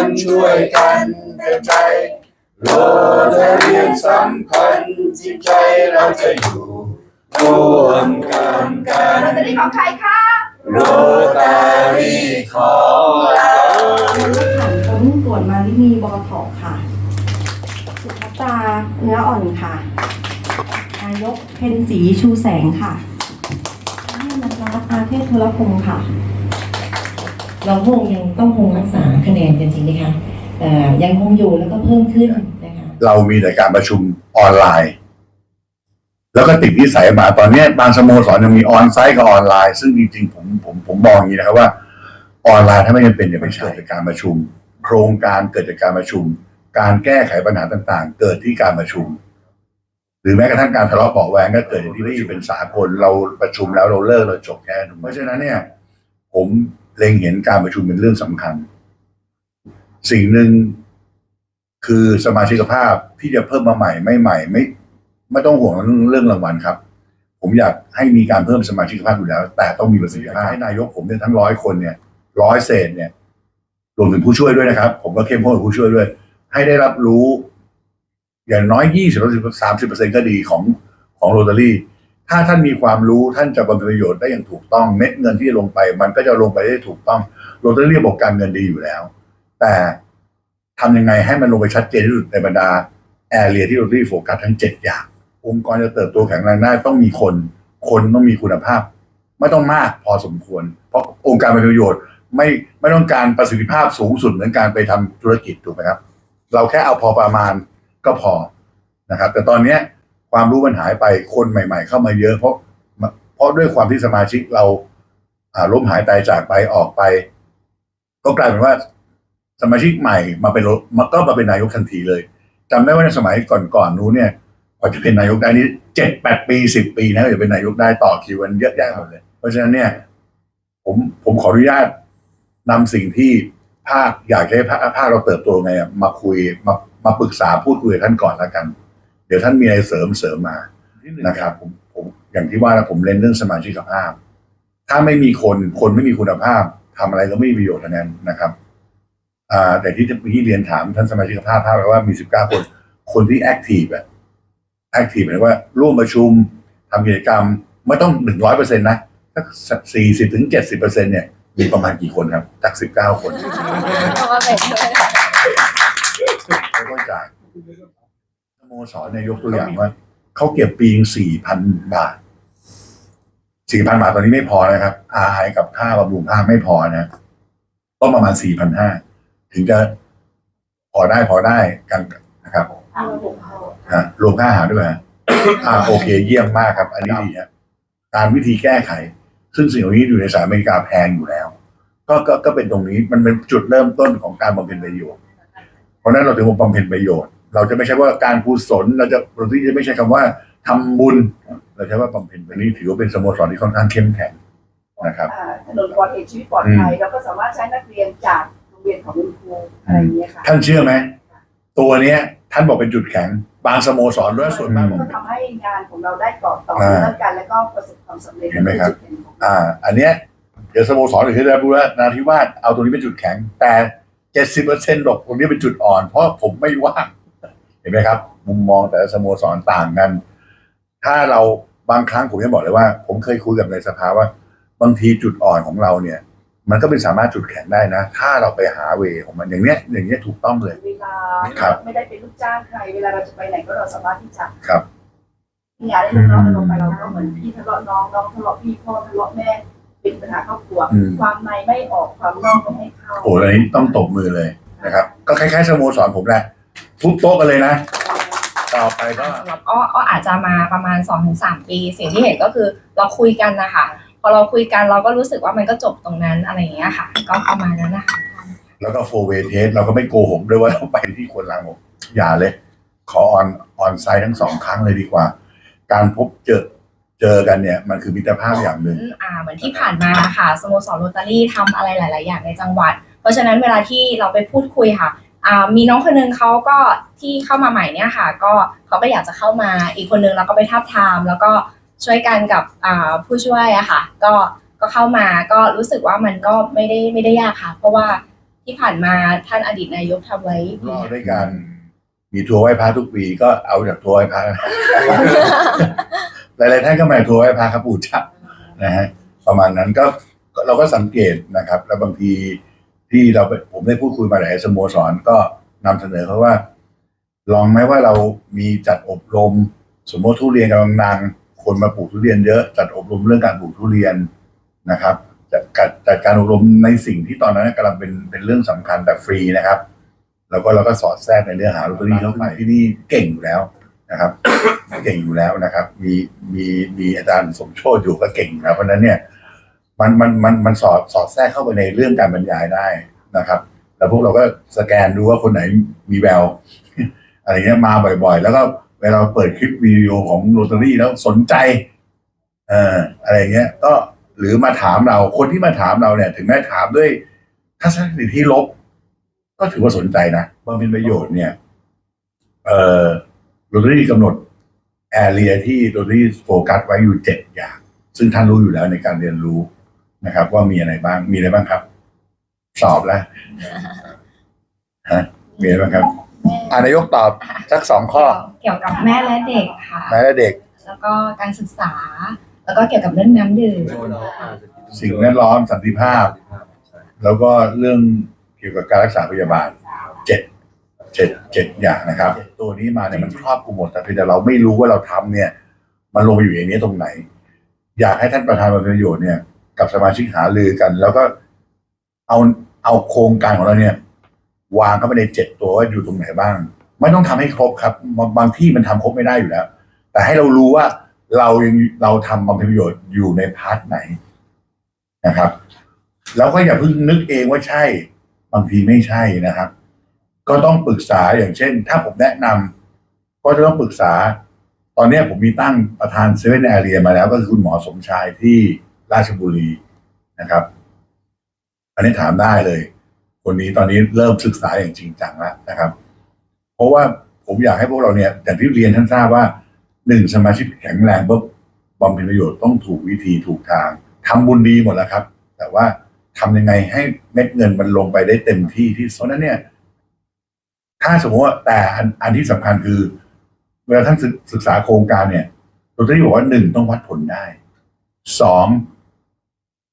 กันช่วยกันกระจายโลจะเรียนสัมพันธ์ที่ใจเราจะอยู่ร่วมกันกัโรนตารี่ของใครคะโรตารี่ของเราผ่านพ้นตรวจมาลินีบอทอกค่ะ สุภัตตาเนื้ออ่อนค่ะ นายกเพ็ญศรีชูแสงค่ะนายนัทรัตน์อาเทพธุรพงศ์ค่ะ เราคงยังต้องคงรักษาคะแนนกันจริงนะคะยังคงอยู่แล้วก็เพิ่มขึ้นนะคะเรามีแต่การประชุมออนไลน์ แล้วก็ติดนิสัยมาตอนนี้บางสโมสรยังมีออนไซต์กับออนไลน์ ซึ่งจริงๆผมผมผมมองอย่างนี้นะครับว่า ออนไลน์ถ้าไม่จำเป็นอย่าไปใช้ในการประชุม โครงการเกิดจากการประชุม การแก้ไขปัญหาต่าง ๆ เกิดที่การประชุม หรือแม้กระทั่งการทะเลาะเบาะแวงก็เกิดที่ไม่เป็นสากลเราประชุมแล้วเราเลิกเราจบแค่นั้นเพราะฉะนั้นเนี่ย ผม เล็งเห็นการประชุมเป็นเรื่องสำคัญ สิ่งหนึ่งคือสมาชิกภาพที่จะเพิ่มมาใหม่ไม่ใหม่ไม่ไม่ต้องห่วงเรื่องเรื่องรางวัลครับ ผมอยากให้มีการเพิ่มสมาชิกภาพอยู่แล้ว แต่ต้องมีประสิทธิภาพให้นายกผมเนี่ยทั้งร้อยคนเนี่ยร้อยเศษเนี่ยรวมถึงผู้ช่วยด้วยนะครับ ผมก็เข้มข้นกับผู้ช่วยด้วย ให้ได้รับรู้ อย่างน้อยยี่สิบสามสิบเปอร์เซ็นก็ดีของของโรตารี่ ถ้าท่านมีความรู้ท่านจะบำเพ็ญประโยชน์ได้อย่างถูกต้องเม็ดเงินที่ลงไป มันก็จะลงไปได้ถูกต้องโรตารี่ระบบการเงินดีอยู่แล้ว แต่ทำยังไงให้มันลงไปชัดเจนที่สุดในบรรดาแอเรียที่โรตารี่โฟกัสทั้งเจ็ดอย่าง องค์กรจะเติบโตแข็งแรงได้ต้องมีคน คนต้องมีคุณภาพ ไม่ต้องมากพอสมควร เพราะองค์การเป็นประโยชน์ไม่ไม่ต้องการประสิทธิภาพสูงสุดเหมือนการไปทำธุรกิจถูกไหมครับ เราแค่เอาพอประมาณก็พอนะครับ แต่ตอนเนี้ย ความรู้มันหายไปคนใหม่ ๆ เข้ามาเยอะเพราะ เพราะด้วยความที่สมาชิกเรา อ่าล้มหายตายจากไปออกไป ก็กลายเป็นว่า สมาชิกใหม่มาเป็นมาก็มาเป็นนายกทันทีเลยจำได้ว่าในสมัยก่อนๆนู้นเนี่ยกว่าจะเป็นนายกได้นี่เจ็ดแปดปีสิบปีนะจะเป็นนายกได้ต่อคิวกันเยอะแยะหมดเลย เพราะฉะนั้นเนี่ย ผมผมขออนุญาตนำสิ่งที่ภาคอยากให้ภาคเราเติบโตไงมาคุยมามาปรึกษาพูดคุยกับท่านก่อนแล้วกัน เดี๋ยวท่านมีอะไรเสริมเสริมมานะครับผมผมอย่างที่ว่าแล้วผมเล่นเรื่องสมาชิกภาพ ถ้าไม่มีคนคนไม่มีคุณภาพทำอะไรก็ไม่มีประโยชน์ทั้งนั้นนะครับอ่าแต่ที่ที่เรียนถามท่านสมาชิกภาพภาพไว้ว่ามีสิบเก้าคน คนที่แอคทีฟอะแอคทีฟหมายถึงว่าร่วมประชุมทำกิจกรรมไม่ต้องหนึ่งร้อยเปอร์เซ็นต์นะสักสี่สิบถึงเจ็ดสิบเปอร์เซ็นต์เนี่ยมีประมาณกี่คนครับจากสิบเก้าคนเอามาเป็นด้วยไม่ต้องจ่ายส โมสรเนี่ยยกตัวอย่างว่าเขาเก็บปีสี่พันบาทสี่พันบาทตอนนี้ไม่พอนะครับอาหารกับค่าบำรุงค่าไม่พอนะต้องประมาณสี่พันห้าถึงจะพอได้พอได้กันนะครับฮะรวมค่าอาหารด้วยไหมฮะอ่าโอเค เยี่ยมมากครับ อันนี้ดีฮะการวิธีแก้ไข ซึ่งสิ่งเหล่านี้อยู่ในสหรัฐอเมริกาแพงอยู่แล้ว ก็ก็ก็เป็นตรงนี้มันเป็นจุดเริ่มต้นของการบำเพ็ญประโยชน์เพราะฉะนั้นเราถึงว่าบำเพ็ญประโยชน์ เราจะไม่ใช่ว่าการกุศลเราจะเราที่จะไม่ใช่คำว่าทำบุญ เราใช้ว่าบำเพ็ญอันนี้ถือว่าเป็นสโมสรที่ค่อนข้างเข้มแข็งนะครับอ่าถนนปลอดเหตุชีวิตปลอดภัยแล้วก็สามารถใช้นักเรียนจากโรงเรียนของคุณครูอะไรอย่างเงี้ยค่ะท่านเชื่อไหมตัวเนี้ยท่านบอกเป็นจุดแข็ง บางสโมสรด้วยส่วนมากบอกก็ทำให้งานของเราได้ต่อต่ออ่าเนื่องกันแล้วก็ประสบความสำเร็จเห็นไหมครับจุดเด่นของเราอ่า อันเนี้ยเดี๋ยวสโมสรอื่นที่ได้รู้ว่านาทิวาสเอาตรงนี้เป็นจุดแข็ง แต่เจ็ดสิบเปอร์เซ็นต์หรอกตรงนี้เป็นจุดอ่อน เพราะผมไม่ว่าง เห็นไหมครับ มุมมองแต่ละสโมสรต่างกัน ถ้าเราบางครั้งผมจะบอกเลยว่า ผมเคยคุยกับในสภาว่า บางทีจุดอ่อนของเราเนี่ย มันก็เป็นสามารถจุดแข็งได้นะ ถ้าเราไปหาเวของมันอย่างเนี้ยอย่างเนี้ยถูกต้องเลย เวลาครับ ไม่ได้เป็นลูกจ้างใคร เวลาเราจะไปไหนก็เราสามารถที่จะครับ มีงานให้น้องๆลงไปเราก็เหมือนพี่ทะเลาะน้องน้องทะเลาะพี่พ่อทะเลาะแม่ เป็นปัญหาครอบครัว อืม ความในไม่ออกความนอกไม่ให้เข้าโอ้อันนี้ต้องตบมือเลยนะครับ ก็คล้ายๆสโมสรผมแหละ ทุบโต๊ะกันเลยนะ ต่อไปก็ สำหรับอ้ออ้ออาจจะมาประมาณ2อถึงสปี สิ่งที่เห็นก็คือเราคุยกันนะคะพอเราคุยกันเราก็รู้สึกว่ามันก็จบตรงนั้นอะไรอย่างเงี้ยค่ะ ก็ประมาณนั้นนะคะแล้วก็โฟเวเทสเราก็ไม่โกหกด้วยว่าเราไปที่คนหลังผมอย่าเลย ขอออนออนไซต์ทั้งสองครั้งเลยดีกว่า การพบเจอเจอกันเนี่ย มันคือมิตรภาพอย่างหนึ่งอ่าเหมือนที่ผ่านมาค่ะสโมสรโรตารี่ทำอะไรหลาย ๆ อย่างในจังหวัด เพราะฉะนั้นเวลาที่เราไปพูดคุยค่ะอ่า มีน้องคนนึงเขาก็ที่เข้ามาใหม่เนี่ยค่ะ ก็เขาก็อยากจะเข้ามาอีกคนนึงเราก็ไปทับทามแล้วก็ช่วยกันกับผู้ช่วยอะค่ะ ก็ก็เข้ามาก็รู้สึกว่ามันก็ไม่ได้ไม่ได้ยากค่ะ เพราะว่าที่ผ่านมาท่านอดีตนายกทำไว้ดีก็ด้วยการมีทัวร์ไหว้พระทุกปีก็เอาจากทัวร์ไหว้พระหลายๆท่านก็มาทัวร์ไหว้พระครับปู่ชับนะฮะประมาณนั้นก็เราก็สังเกตนะครับ แล้วบางที ที่เราไปผมได้พูดคุยมาหลายสโมสรก็นำเสนอเขาว่า ลองไหมว่าเรามีจัดอบรม สมมติทุเรียนกำลังดังคนมาปลูกทุเรียนเยอะจัดอบรมเรื่องการปลูกทุเรียนนะครับจัดการจัดการอบรมในสิ่งที่ตอนนั้นกำลังเป็นเป็นเรื่องสำคัญแต่ฟรีนะครับ แล้วก็เราก็สอดแทรกในเรื่องหาลอตเตอรี่เข้าไปที่นี่เก่งอยู่แล้วนะครับ เก่งอยู่แล้วนะครับ มีมีมีอาจารย์สมโชติอยู่ก็เก่งอยู่แล้วเพราะฉะนั้นเนี่ย มันมันมันมันสอดสอดแทรกเข้าไปในเรื่องการบรรยายได้นะครับแล้วพวกเราก็สแกนดูว่าคนไหนมีแววอะไรเงี้ยมาบ่อยๆ แล้วก็เวลาเปิดคลิปวิดีโอของโรตารี่แล้วสนใจเอ่ออะไรเงี้ย ก็หรือมาถามเราคนที่มาถามเราเนี่ย ถึงแม้ถามด้วยทัศนคติที่ลบ ก็ถือว่าสนใจนะบางเป็นประโยชน์เนี่ย เอ่อโรตารี่กำหนดแอเรียที่โรตารี่โฟกัสไว้อยู่เจ็ดอย่าง ซึ่งท่านรู้อยู่แล้วในการเรียนรู้ นะครับ ว่ามีอะไรบ้าง มีอะไรบ้างครับ สอบแล้วฮะมีอะไรบ้างครับอ่านายกตอบสักสองข้อ เกี่ยวกับแม่และเด็กค่ะแม้แต่เด็ก แล้วก็การศึกษา แล้วก็เกี่ยวกับเรื่องน้ำดื่มสิ่งแวดล้อมสันติภาพ แล้วก็เรื่องเกี่ยวกับการรักษาพยาบาลเจ็ดเจ็ดเจ็ดอย่างนะครับ ตัวนี้มาเนี่ยมันครอบคลุมหมดแต่เพียงแต่เราไม่รู้ว่าเราทำเนี่ย มันลงไปอยู่ในนี้ตรงไหน อยากให้ท่านประธานบำเพ็ญประโยชน์เนี่ย กับสมาชิกหารือกัน แล้วก็เอาเอาโครงการของเราเนี่ย วางเข้าไปในเจ็ดตัวว่าอยู่ตรงไหนบ้าง ไม่ต้องทำให้ครบครับ บางบางที่มันทำครบไม่ได้อยู่แล้ว แต่ให้เรารู้ว่าเรายังเราทำบำเพ็ญประโยชน์อยู่ในพาร์ทไหนนะครับแล้วก็อย่าเพิ่งนึกเองว่าใช่ บางทีไม่ใช่นะครับ ก็ต้องปรึกษาอย่างเช่น ถ้าผมแนะนำก็จะต้องปรึกษา ตอนนี้ผมมีตั้งประธานเซเว่นแอเรียมาแล้ว ก็คือคุณหมอสมชายที่ ราชบุรีนะครับ อันนี้ถามได้เลย คนนี้ตอนนี้เริ่มศึกษาอย่างจริงจังแล้วนะครับ เพราะว่าผมอยากให้พวกเราเนี่ยอย่างที่เรียนท่านทราบว่าหนึ่งสมาชิกแข็งแรงปุ๊บบำเพ็ญประโยชน์ต้องถูกวิธีถูกทางทำบุญดีหมดแล้วครับ แต่ว่าทำยังไงให้เม็ดเงินมันลงไปได้เต็มที่ที่สุดนั้นเนี่ย ถ้าสมมติว่าแต่อันอันที่สำคัญคือ เวลาท่านศึกษาโครงการเนี่ยเราจะบอกว่าหนึ่งต้องวัดผลได้สอง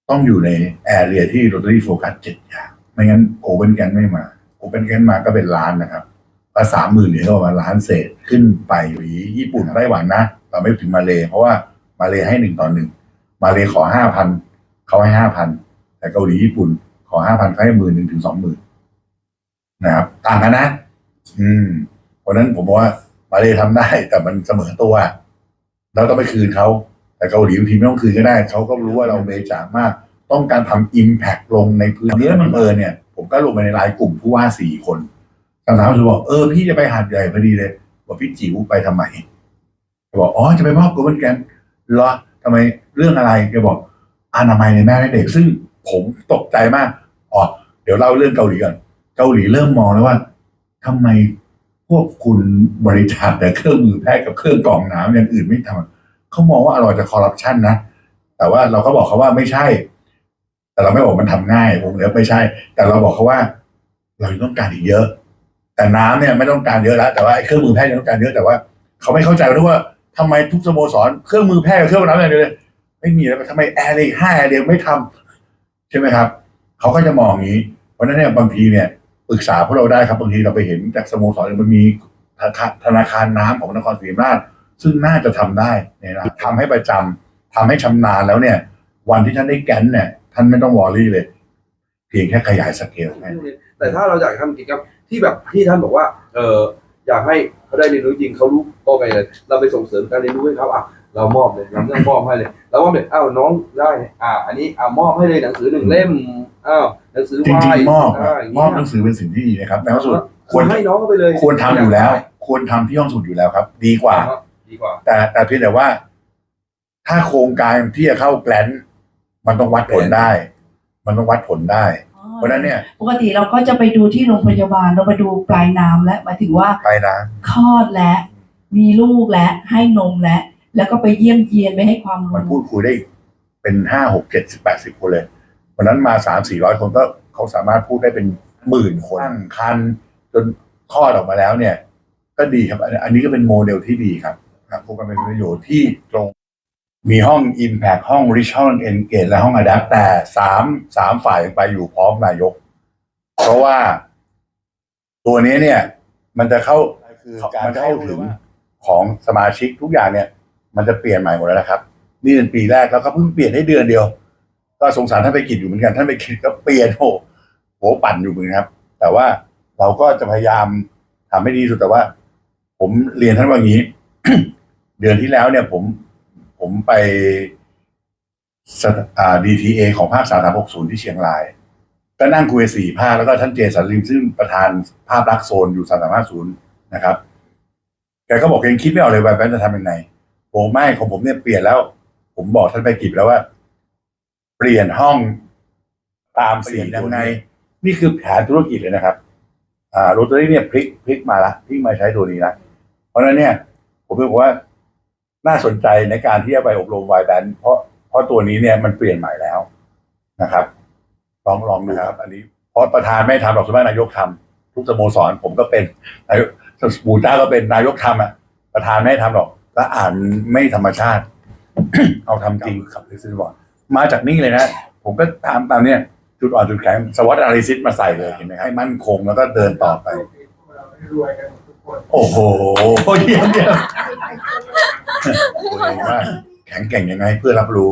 ต้องอยู่ในแอเรียที่โรตารี่โฟกัสเจ็ดอย่างไม่งั้นโอเปนแกนไม่มาโอเปนแกนมาก็เป็นล้านนะครับก็สามหมื่นเหรียญก็ประมาณล้านเศษขึ้นไปหรือญี่ปุ่นไต้หวันนะเราไม่ถึงมาเลเพราะว่ามาเลให้หนึ่งต่อหนึ่งมาเลขอห้าพันเขาให้ห้าพันแต่เกาหลีญี่ปุ่น ขอห้าพันเขาให้หมื่นหนึ่งถึงสองหมื่นนะครับต่างกันนะ อืมเพราะนั้นผมบอกว่ามาเลทำได้แต่มันเสมอตัวเราต้องไปคืนเขา แต่เกาหลีบางทีไม่ต้องคืนก็ได้ เขาก็รู้ว่าเราเมจ่ามาก ต้องการทำอิมแพกลงในพื้นที่แล้วบังเอิญเนี่ย ผมก็ลงไปในไลน์กลุ่มผู้ว่าสี่คนคำถามคือบอกเออพี่จะไปหาดใหญ่พอดีเลยบอกพี่จิ๋วไปทำไมบอกอ๋อจะไปมอบกลุ่มกันเหรอทำไมเรื่องอะไรแกบอกอนามัยในแม่และเด็กซึ่งผมตกใจมากอ๋อเดี๋ยวเล่าเรื่องเกาหลีก่อนเกาหลีเริ่มมองแล้วว่าทำไมพวกคุณบริจาคแต่เครื่องมือแพทย์กับเครื่องกรองน้ำอย่างอื่นไม่ทำ เขามองว่าอร่อยจะคอร์รัปชันนะ แต่ว่าเราก็บอกเขาว่าไม่ใช่ แต่เราไม่บอกมันทำง่ายผมเลยไม่ใช่ แต่เราบอกเขาว่า เรายังต้องการอีกเยอะ แต่น้ำเนี่ยไม่ต้องการเยอะแล้วแต่ว่าเครื่องมือแพทย์ยังต้องการเยอะแต่ว่า เขาไม่เข้าใจวยว่าทำไมทุกสโมสรเครื่องมือแพทย์กับเครื่องน้ำอย่างเดียวเลยไม่มีแล้วทำไมแอร์เลยห้าแอร์เดียวไม่ทำใช่ไหมครับ เขาก็จะมองอย่างนี้ เพราะนั้นเนี่ยบางทีเนี่ยปรึกษาพวกเราได้ครับบางทีเราไปเห็นจากสโมสรมันมีธนาคารนาคารน้ำของนครศรีธรรมราช ซึ่งน่าจะทำได้เนี่ยนะทำให้ประจำทำให้ชำนาญแล้วเนี่ย วันที่ท่านได้แกนเนี่ยท่านไม่ต้องวอรี่เลย เพียงแค่ขยายสเกลแค่นั้นแต่ถ้าเราอยากทำกิจกรรมที่แบบที่ท่านบอกว่า เอออยากให้เขาได้เรียนรู้จริงเขารู้โอเคเลยเราไปส่งเสริมการเรียนรู้ให้เขาอะเรามอบเลยเราเรื่องมอบให้เลยเรามอบเลยอ้าวน้องได้อ่า อันนี้อ่ามอบให้เลยหนังสือหนึ่งเล่มอ้าวหนังสือจริงวายๆมอบอ่าอะย่างมเงี้อยบหนังสือเป็นสิ่งที่ดีนะครับแต่ว่าสุดคคววรรให้น้องเขาไปเลย ควรทำอยู่แล้ว ควรทำที่ห้องสมุดอยู่แล้วครับ ดีกว่า ดีกว่า แต่แต่เพียงแต่ว่า ถ้าโครงการที่จะเข้าแกลนมันต้องวัดผลได้ มันต้องวัดผลได้ เพราะฉะนั้นเนี่ย ปกติเราก็จะไปดูที่โรงพยาบาลเราไปดูปลายน้ำและหมายถึงว่าไปนะคลอดและ มีลูกและ ให้นมและ แล้วก็ไปเยี่ยมเยียนไปให้ความมันรู้พูดคุยได้เป็นห้าหกเจ็ดสิบแปดสิบคนเลยวันนั้นมาสามสี่ร้อยคนก็เขาสามารถพูดได้เป็นหมื่นคนตั้งคันจนคลอดออกมาแล้วเนี่ย ก็ดีครับ อันอันนี้ก็เป็นโมเดลที่ดีครับ ครับพวกมันเป็นประโยชน์ที่ตรง มีห้อง Impact ห้อง Rich ห้อง Engage และห้อง Adapt แต่สามสามฝ่ายไปอยู่พร้อมนายก เพราะว่าตัวนี้เนี่ย มันจะเข้าคือการเข้าถึงของสมาชิกทุกอย่างเนี่ย มันจะเปลี่ยนใหม่หมดแล้วนะครับ นี่เป็นปีแรกแล้วก็เพิ่งเปลี่ยนได้เดือนเดียว ก็สงสารท่านไปกิจอยู่เหมือนกันท่านไปกิจก็เปลี่ยนโหโหปั่นอยู่เหมือนกันครับ แต่ว่าเราก็จะพยายามทำให้ดีสุดแต่ว่า ผมเรียนท่านว่าอย่างนี้ เดือนที่แล้วเนี่ยผมผมไปสถอ่า DTA ของภาคสามสามหกศูนย์ที่เชียงราย ก็นั่งคุยสี่ภาคแล้วก็ท่านเจสันลิมซึ่งประธานภาพลักษณ์โซนอยู่สามสามห้าศูนย์นะครับแกก็บอกแกยังคิดไม่ออกเลยว่าแบนจะทำยังไงผมไม่ของผมเนี่ยเปลี่ยนแล้ว ผมบอกท่านไปกิจแล้วว่า เปลี่ยนห้องตามสียังไงนี่คือแผนธุรกิจเลยนะครับ อ่าโรตารี่เนี่ยพลิกพลิกมาละพลิกมาใช้ตัวนี้ละเพราะฉะนั้นเนี่ย ผมบอกว่า น่าสนใจในการที่จะไปอบรมไวแบนเพราะเพราะตัวนี้เนี่ยมันเปลี่ยนใหม่แล้วนะครับ ลองลองดูครับ อันนี้เพราะประธานไม่ทำหรอกสมัยนายกทำทุกสโมสรผมก็เป็นนายกบูต้าก็เป็นนายกทำอะ ประธานไม่ทำหรอกแล้วอ่านไม่ธรรมชาติ เอาทำจริงครับลิซินบอร์ดมาจากนี่เลยนะ ผมก็ตามตามเนี่ยจุดอ่อนจุดแข็งสวัสดอาริซิสมาใส่เลยเห็นไหมให้มั่นคงแล้วก็เดินต่อไป โอ้โหเยี่ยมเยี่ยม ตัวเองว่าแข็งแกร่งยังไงเพื่อรับรู้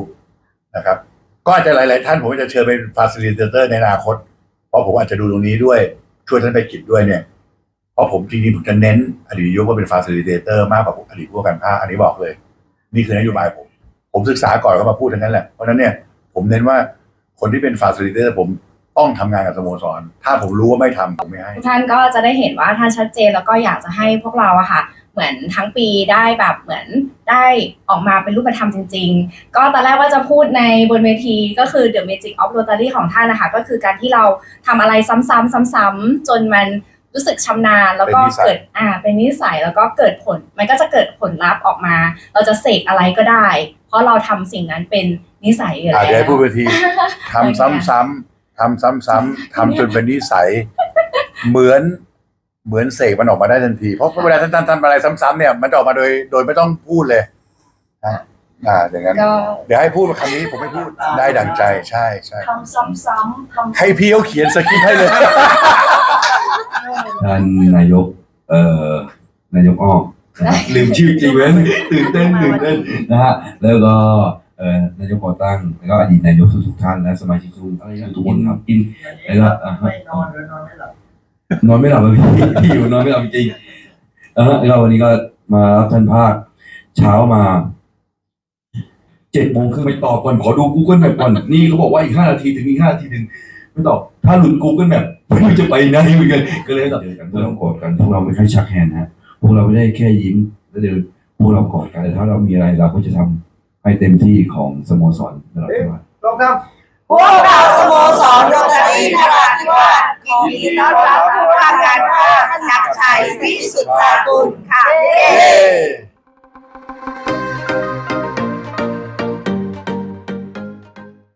นะครับ ก็อาจจะหลาย ๆ ท่านผมจะเชิญเป็นฟาซิลิเตอร์ในอนาคต เพราะผมอาจจะดูตรงนี้ด้วย ช่วยท่านไปกิจด้วยเนี่ย เพราะผมจริง ๆ ผมจะเน้นอดีตนายกว่าเป็นฟาซิลิเตอร์มากกว่าอดีตผู้การภาคอันนี้บอกเลย นี่คือนโยบายผม ผมศึกษาก่อนก็มาพูดทั้งนั้นแหละ เพราะนั้นเนี่ยผมเน้นว่าคนที่เป็นฟาซิลิเตอร์ผมต้องทำงานกับสโมสร ถ้าผมรู้ว่าไม่ทำผมไม่ให้ ท่านก็จะได้เห็นว่าท่านชัดเจนแล้วก็อยากจะให้พวกเราอะค่ะ เหมือนทั้งปีได้แบบเหมือนได้ออกมาเป็นรูปธรรมจริง ๆ ก็ตอนแรกว่าจะพูดในบนเวทีก็คือ The Magic of Rotary ของท่านนะคะ ก็คือการที่เราทำอะไรซ้ำๆซ้ำๆจนมันรู้สึกชำนาญแล้วก็เป็นนิสัยเกิดอ่าเป็นนิสัยแล้วก็เกิดผล มันก็จะเกิดผลลัพธ์ออกมา เราจะเสกอะไรก็ได้ เพราะเราทำสิ่งนั้นเป็นนิสัยอยู่อาจแล้จะให้วพูดไปทีทำซ้ำๆทำซ้ำๆทำจนเป็นนิสัย เหมือน เหมือนเสกมันออกมาได้ทันที เพราะเวลาท่านทำอะไรซ้ำๆเนี่ยมันจะออกมาโดยโดยไม่ต้องพูดเลยนะอ่าอย่างนั้น ก็ เดี๋ยวให้พูดคำนี้ผมไม่พูดได้ดังใจใช่ใช่ทำซ้ำๆทำให้พี่เขาเขียนสคริปต์ให้เลย ท่านนายก เอ่อนายกอ้อมนะฮะลืมชื่อจริงเว้ยตื่นเต้นตื่นเต้นนะฮะแล้วก็เอ่อนายกก่อตั้งแล้วก็อดีตนายกทุกๆท่านและสมาชิกทุกอะไรอย่างทุกคนครับอินแล้วก็อ่าฮะ ไม่นอนหรือนอนไม่หลับ นอนไม่หลับเลยพี่พี่อยู่นอนไม่หลับจริงๆนะฮะแล้ววันนี้ก็มารับท่านภาค เช้ามาเจ็ดโมงครึ่งไม่ตอบก่อนขอดู Google Map ก่อนนี่เขาบอกว่าอีกห้านาทีถึงอีกห้านาทีถึงไม่ตอบถ้าหลุด Google Map ไม่รู้จะไปไหนเหมือนกันก็เลยตอบเจอกันพวกเรากอดกันพวกเราไม่ค่อยชักแฮนด์ฮะพวกเราไม่ได้แค่ยิ้มแล้วเดินพวกเรากอดกันแต่ถ้าเรามีอะไรเราก็จะทำให้เต็มที่ของสโมสรตลอดทั้งวัน พวกเราสโมสรโรตารีนราธิวาสยินดีต้อนรับผู้ว่าการภานักชัยวิสุทธากุลค่ะ